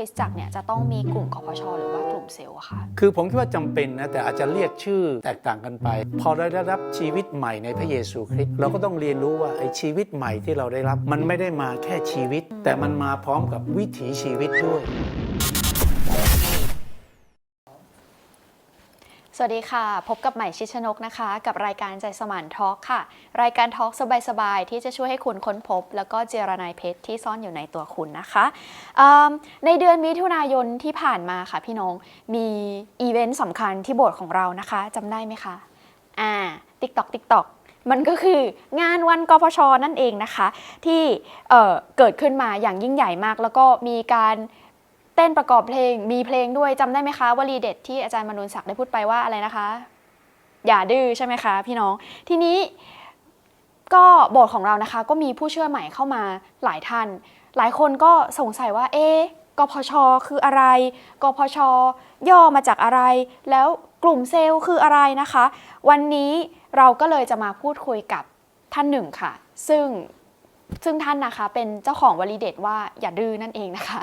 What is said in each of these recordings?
ริสตจักรเนี่ยจะต้องมีกลุ่มกพชหรือว่ากลุ่มเซลล์อะคะคือผมคิดว่าจำเป็นนะแต่อาจจะเรียกชื่อแตกต่างกันไป พอได้รับชีวิตใหม่ในพระเยซูคริสต์เราก็ต้องเรียนรู้ว่าไอ้ชีวิตใหม่ที่เราได้รับ มันไม่ได้มาแค่ชีวิต แต่มันมาพร้อมกับวิถีชีวิตด้วย วัสดีค่ะ พบกับใหม่ชิดชนกนะคะ กับรายการใจสมานทอล์กค่ะ รายการทอล์กสบายๆ ที่จะช่วยให้คุณค้นพบ แล้วก็เจรนายเพชรที่ซ่อนอยู่ในตัวคุณนะคะในเดือนมิถุนายนที่ผ่านมาค่ะพี่น้องมีอีเวนต์สำคัญที่โบสถ์ของเรานะคะจำได้ไหมคะอ่า TikTok TikTok มันก็คืองานวันกพชนั่นเองนะคะ ที่เอ่อเกิดขึ้นมาอย่างยิ่งใหญ่มาก แล้วก็มีการ ต้นประกอบเพลงมีเพลงด้วยจำได้ไหมคะวลีเด็ดที่อาจารย์มนุนศักดิ์ได้พูดไปว่าอะไรนะคะ อย่าดื้อใช่ไหมคะพี่น้องทีนี้ก็โบสถ์ของเรานะคะก็มีผู้เชื่อใหม่เข้ามาหลายท่าน หลายคนก็สงสัยว่าเอ๊กพช คืออะไร กพช ย่อมาจากอะไร แล้วกลุ่มเซลล์คืออะไรนะคะ วันนี้เราก็เลยจะมาพูดคุยกับท่านหนึ่งค่ะ ซึ่ง ซึ่งท่านนะคะเป็นเจ้าของวลีเด็ดว่าอย่าดื้อนั่นเองนะคะ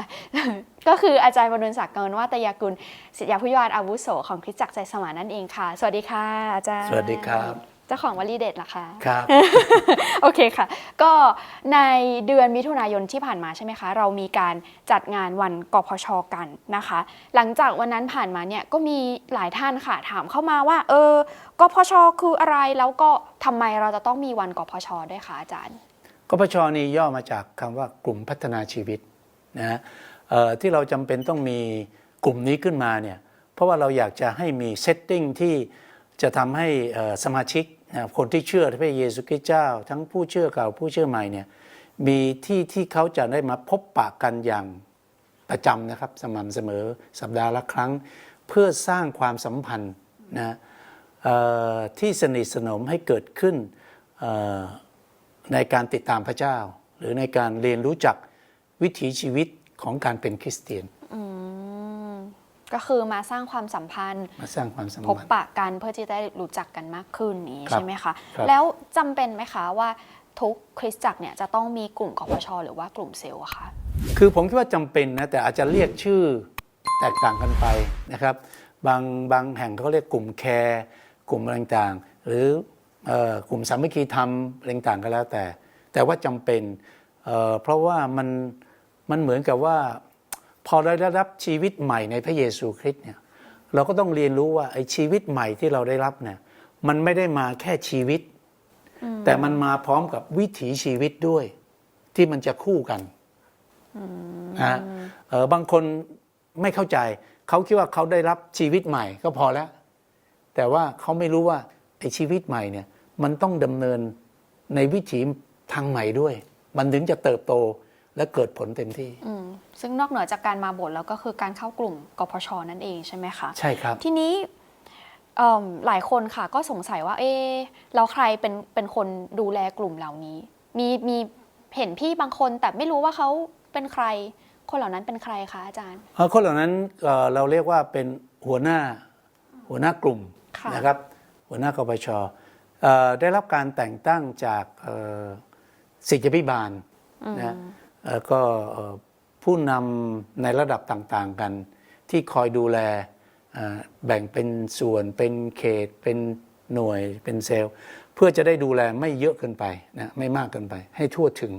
ก็คืออาจารย์บรรศักดิ์กรวัตยากุลศิษยาผู้ยานอาวุโสของคริสตจักรใจสมานนั่นเองค่ะ สวัสดีค่ะอาจารย์สวัสดีครับเจ้าของวลีเด็ดเหรอคะครับ โอเคค่ะ ก็ในเดือนมิถุนายนที่ผ่านมาใช่ไหมคะ เรามีการจัดงานวันกพชกันนะคะ หลังจากวันนั้นผ่านมาเนี่ยก็มีหลายท่านค่ะถามเข้ามาว่า เออกพชคืออะไรแล้วก็ทำไมเราจะต้องมีวันกพชด้วยคะอาจารย์ กพชนี่ย่อมาจากคำว่ากลุ่มพัฒนาชีวิตนะฮะที่เราจำเป็นต้องมีกลุ่มนี้ขึ้นมาเนี่ยเพราะว่าเราอยากจะให้มีเซตติ้งที่จะทำให้สมาชิกนะคนที่เชื่อพระเยซูคริสต์เจ้า ทั้งผู้เชื่อเก่าผู้เชื่อใหม่เนี่ยมีที่ที่เขาจะได้มาพบปะกันอย่างประจำนะครับสม่ำเสมอสัปดาห์ละครั้ง เพื่อสร้างความสัมพันธ์นะที่สนิทสนมให้เกิดขึ้น ในการติดตามพระเจ้า หรือในการเรียนรู้จักวิถีชีวิตของการเป็นคริสเตียนอืมก็คือมาสร้างความสัมพันธ์มาสร้างความสัมพบพันธ์ปะกันเพื่อที่จะได้รู้จักกันมากขึ้นนี้ครับใช่ไหมคะครับแล้วจำเป็นไหมคะว่าทุกคริสตจักรเนี่ยจะต้องมีกลุ่มกพชหรือว่ากลุ่มเซลล์อะคะคือผมคิดว่าจำเป็นนะแต่อาจจะเรียกชื่อแตกต่างกันไปนะครับ บางบางแห่งเขาเรียกกลุ่มแคร์กลุ่มอะไรต่างๆหรือเอ่อ กลุ่มสามัคคีธรรมอะไรต่างๆก็แล้วแต่ แต่ว่าจำเป็นเอ่อเพราะว่ามันมันเหมือนกับว่า พอเราได้รับชีวิตใหม่ในพระเยซูคริสต์เนี่ยเราก็ต้องเรียนรู้ว่าไอ้ชีวิตใหม่ที่เราได้รับเนี่ยมันไม่ได้มาแค่ชีวิต แต่มันมาพร้อมกับวิถีชีวิตด้วย ที่มันจะคู่กันนะเออบางคนไม่เข้าใจเขาคิดว่าเขาได้รับชีวิตใหม่ก็พอแล้ว แต่ว่าเขาไม่รู้ว่าไอ้ชีวิตใหม่เนี่ย มันต้องดำเนินในวิถีทางใหม่ด้วย มันถึงจะเติบโตและเกิดผลเต็มที่อืมซึ่งนอกเหนือจากการมาโบสถ์แล้วก็คือการเข้ากลุ่มกพชนั่นเองใช่ไหมคะ ใช่ครับ ทีนี้เอิ่มหลายคนค่ะก็สงสัยว่า เอ๊ะแล้วใครเป็นเป็นคนดูแลกลุ่มเหล่านี้ มีมีเห็นพี่บางคนแต่ไม่รู้ว่าเขาเป็นใคร คนเหล่านั้นเป็นใครคะอาจารย์เอ่อคนเหล่านั้นเอ่อเราเรียกว่าเป็นหัวหน้าหัวหน้ากลุ่มค่ะนะครับ หัวหน้ากปชเอ่อ ได้รับการแต่งตั้งจากเอ่อศิษยาภิบาลนะเอ่อก็เอ่อผู้นำในระดับต่างๆกัน ที่คอยดูแลเอ่อแบ่งเป็นส่วนเป็นเขตเป็นหน่วยเป็นเซลล์ เพื่อจะได้ดูแลไม่เยอะเกินไปนะไม่มากเกินไป ให้ทั่วถึง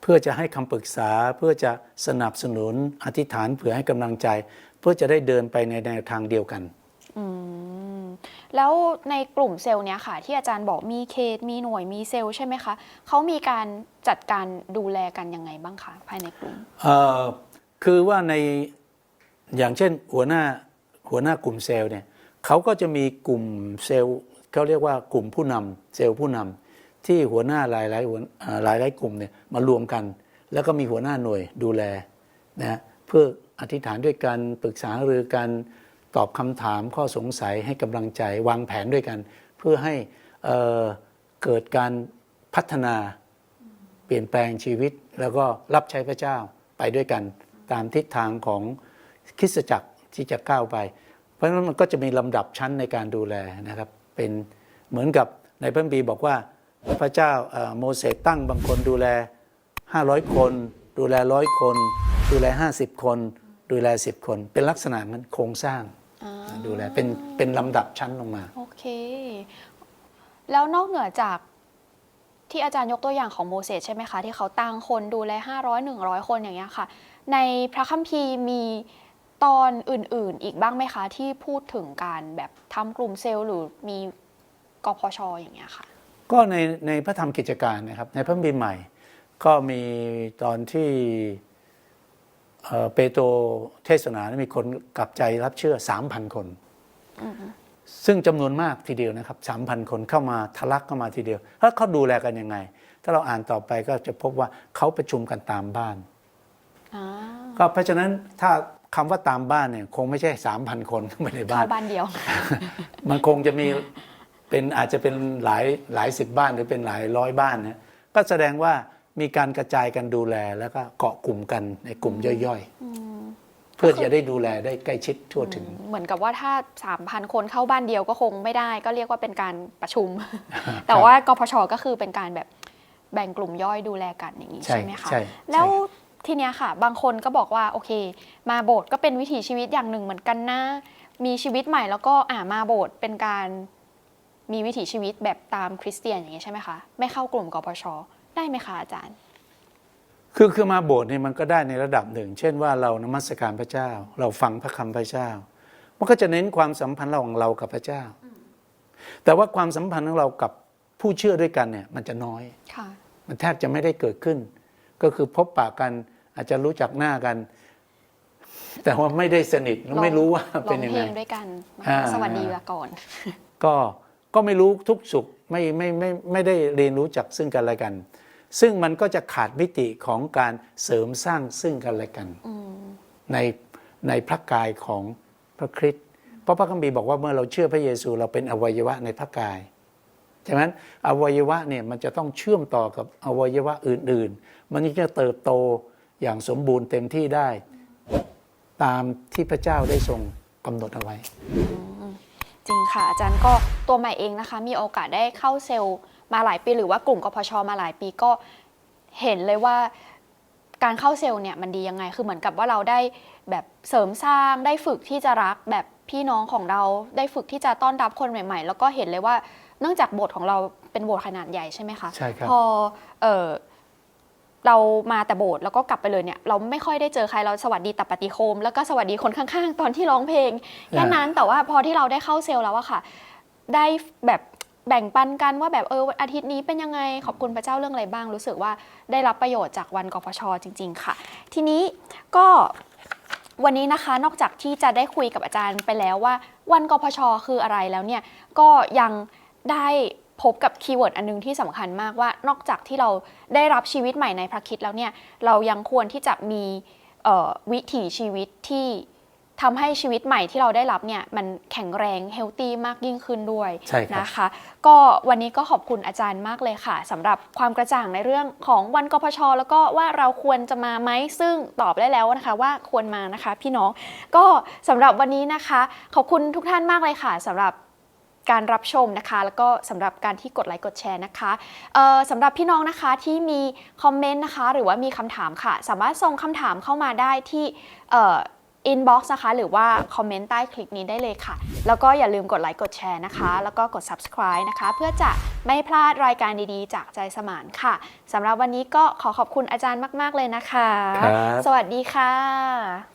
เพื่อจะให้คำปรึกษาเพื่อจะสนับสนุนอธิษฐานเผื่อให้กำลังใจ เพื่อจะได้เดินไปในแนวทางเดียวกันอืม แล้วในกลุ่มเซลล์เนี้ยค่ะ ที่อาจารย์บอกมีเขตมีหน่วยมีเซลล์ใช่ไหมคะเขามีการจัดการดูแลกันยังไงบ้างคะภายในกลุ่มเอ่อคือว่าในอย่างเช่นหัวหน้าหัวหน้ากลุ่มเซลล์เนี่ยเขาก็จะมีกลุ่มเซลล์เขาเรียกว่ากลุ่มผู้นำเซลล์ผู้นำที่หัวหน้าหลายหลายหัวหลายหลายกลุ่มเนี่ยมารวมกัน แล้วก็มีหัวหน้าหน่วยดูแลนะเพื่ออธิษฐานด้วยกันปรึกษาหรือกัน ตอบคำถามข้อสงสัยให้กำลังใจวางแผนด้วยกัน เพื่อให้เอ่อเกิดการพัฒนาเปลี่ยนแปลงชีวิต แล้วก็รับใช้พระเจ้าไปด้วยกัน ตามทิศทางของคริสตจักรที่จะก้าวไป เพราะฉะนั้นมันก็จะมีลำดับชั้นในการดูแลนะครับ เป็นเหมือนกับในพระคัมภีบอกว่าพระเจ้าโมเสสตั้งบางคนดูแล 500 คน ดูแลร้อยคนดดูแล 50 คน ดูแล 10 คน เป็นลักษณะนั้นโครงสร้าง ดูแลเป็นเป็นลำดับชั้นลงมา โอเค แล้วนอกเหนือจากที่อาจารย์ยกตัวอย่างของโมเสสใช่ไหมคะ ที่เขาตั้งคนดูแล 500 100 คนอย่างเงี้ยค่ะ ในพระคัมภีร์มีตอนอื่นๆ อีกบ้างไหมคะ ที่พูดถึงการแบบทำกลุ่มเซลล์หรือมีกพชอย่างเงี้ยค่ะ ก็ในในพระธรรมกิจการนะครับ ในพระบิณฑ์ใหม่ ก็มีตอนที่ เอ่อเปโตรเทศนามีคนกลับใจรับเชื่อ 3,000 คน ซึ่งจำนวนมากทีเดียวนะครับ 3,000 คนเข้ามาทะลักเข้ามาทีเดียว แล้วเขาดูแลกันยังไง ถ้าเราอ่านต่อไปก็จะพบว่าเขาประชุมกันตามบ้านอ่าก็เพราะฉะนั้นถ้าคำว่าตามบ้านเนี่ยคงไม่ใช่ 3,000 คนเข้าไปในบ้าเข้านบ้านเดียว มันคงจะมีเป็นอาจจะเป็นหลายหลายสิบบ้านหรือเป็นหลายร้อยบ้านนะก็แสดงว่า มีการกระจายกันดูแลแล้วก็เกาะกลุ่มกันในกลุ่มย่อยๆ เพื่อจะได้ดูแลได้ใกล้ชิดทั่วถึง เหมือนกับว่าถ้า 3,000 คนเข้าบ้านเดียวก็คงไม่ได้ ก็เรียกว่าเป็นการประชุม แต่ว่ากพชก็คือเป็นการแบบแบ่งกลุ่มย่อยดูแลกันอย่างนี้ใช่ใช่ไหมคะใช่แล้วทีเนี้ยค่ะ บางคนก็บอกว่าโอเค มาโบสถ์ก็เป็นวิถีชีวิตอย่างหนึ่งเหมือนกันนะ มีชีวิตใหม่แล้วก็อ่ามาโบสถ์เป็นการมีวิถีชีวิตแบบตามคริสเตียนอย่างนี้ใช่ไหมคะ ไม่เข้ากลุ่มกพช ได้ไหมคะอาจารย์ คือคือมาโบสถ์เนี่ยมันก็ได้ในระดับหนึ่ง เช่นว่าเรานมัสการพระเจ้า เราฟังพระคำพระเจ้า มันก็จะเน้นความสัมพันธ์ระหว่างเรากับพระเจ้า แต่ว่าความสัมพันธ์ของเรากับผู้เชื่อด้วยกันเนี่ยมันจะน้อยค่ะมันแทบจะไม่ได้เกิดขึ้น ก็คือพบปะกันอาจจะรู้จักหน้ากัน แต่ว่าไม่ได้สนิทไม่รู้ว่าเป็นยังร้ไงองเพลงด้วยกันอ่าสวัสดีก่อนก็ก็ไม่รู้ทุกสุขไม่ไม่ไม่ไม่ได้เรียนรู้จักซึ่งกันและกัน ซึ่งมันก็จะขาดมิติของการเสริมสร้างซึ่งกันและกันในในพระกายของพระคริสต์เพราะพระคัมภีร์บอกว่าเมื่อเราเชื่อพระเยซูเราเป็นอวัยวะในพระกายฉะนั้นอวัยวะเนี่ยมันจะต้องเชื่อมต่อกับอวัยวะอื่น ๆ มันจะเติบโตอย่างสมบูรณ์เต็มที่ได้ ตามที่พระเจ้าได้ทรงกำหนดเอาไว้ จริงค่ะอาจารย์ก็ตัวใหม่เองนะคะ มีโอกาสได้เข้าเซลล์ มาหลายปีหรือว่ากลุ่มกพชมาหลายปีก็เห็นเลยว่าการเข้าเซลล์เนี่ยมันดียังไง คือเหมือนกับว่าเราได้แบบเสริมสร้างได้ฝึกที่จะรักแบบพี่น้องของเราได้ฝึกที่จะต้อนรับคนใหม่ ๆ แล้วก็เห็นเลยว่าเนื่องจากโบสถ์ของเราเป็นโบสถ์ขนาดใหญ่ใช่ไหมคะใช่ครับพอเออเรามาแต่โบสถ์แล้วก็กลับไปเลยเนี่ยเราไม่ค่อยได้เจอใครเราสวัสดีแต่ปฏิโคม แล้วก็สวัสดีคนข้างๆ ตอนที่ร้องเพลงแค่นั้นแต่ว่าพอที่เราได้เข้าเซลล์แล้วอะค่ะ ได้แบบ แบ่งปันกันว่าแบบเอออาทิตย์นี้เป็นยังไงขอบคุณพระเจ้าเรื่องอะไรบ้าง รู้สึกว่าได้รับประโยชน์จากวันกพชจริง ๆ ค่ะ ทีนี้ก็วันนี้นะคะนอกจากที่จะได้คุยกับอาจารย์ไปแล้วว่า วันกพชคืออะไรแล้วเนี่ยก็ยังได้พบกับคีย์เวิร์ดอันนึงที่สำคัญมากว่านอกจากที่เราได้รับชีวิตใหม่ในพระคิดแล้วเนี่ยเรายังควรที่จะมีวิถีชีวิตที่ ทำให้ชีวิตใหม่ที่เราได้รับเนี่ยมันแข็งแรงเฮลตี้มากยิ่งขึ้นด้วยใช่ครับนะคะ ก็วันนี้ก็ขอบคุณอาจารย์มากเลยค่ะสำหรับความกระจ่างในเรื่องของวันกพช แล้วก็ว่าเราควรจะมาไหมซึ่งตอบได้แล้วนะคะว่าควรมานะคะ พี่น้องก็สำหรับวันนี้นะคะ ขอบคุณทุกท่านมากเลยค่ะสำหรับการรับชมนะคะ แล้วก็สำหรับการที่กดไลค์กดแชร์นะคะเอ่อสำหรับพี่น้องนะคะที่มีคอมเมนต์นะคะ หรือว่ามีคำถามค่ะ สามารถส่งคำถามเข้ามาได้ที่ เอ่อ inbox นะคะ หรือว่าคอมเมนต์ใต้คลิปนี้ได้เลยค่ะ แล้วก็อย่าลืมกดไลค์กดแชร์นะคะ แล้วก็กด subscribe นะคะ เพื่อจะไม่พลาดรายการดีๆ จากใจสมานค่ะสำหรับวันนี้ก็ขอขอบคุณอาจารย์มาก ๆ เลยนะคะครับสวัสดีค่ะ